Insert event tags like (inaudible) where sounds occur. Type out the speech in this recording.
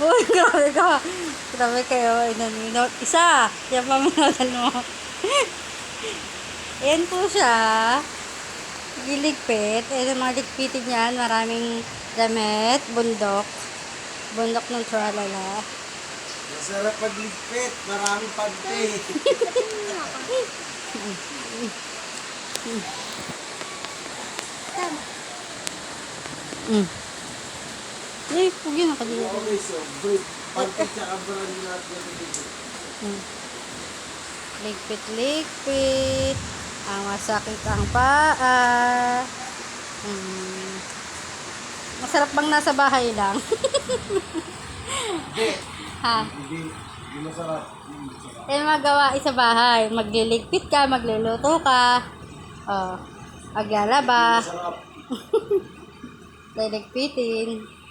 Uy, (laughs) grabe ka. Grabe kayo. Inanino. Isa. Yan pa managal mo. (laughs) Ayan po siya. Giligpit. Ayan ang mga ligpitin niyan. Maraming damit. Bundok. Bundok ng tralala. Masarap pagligpit. Maraming pagte. (laughs) Mm. Eh, huwag yun ako dito. Okay, so break. Brand natin. Mm. Ligpit, ligpit. Ang masakit ang paa. Mm. Masarap bang nasa bahay lang? Hindi. (laughs) ha? Hindi. Hindi masarap. Hindi. Eh, magawa sa bahay. Magliligpit ka, magluluto ka. Oh, maglalaba. Masarap. (laughs) Liligpitin.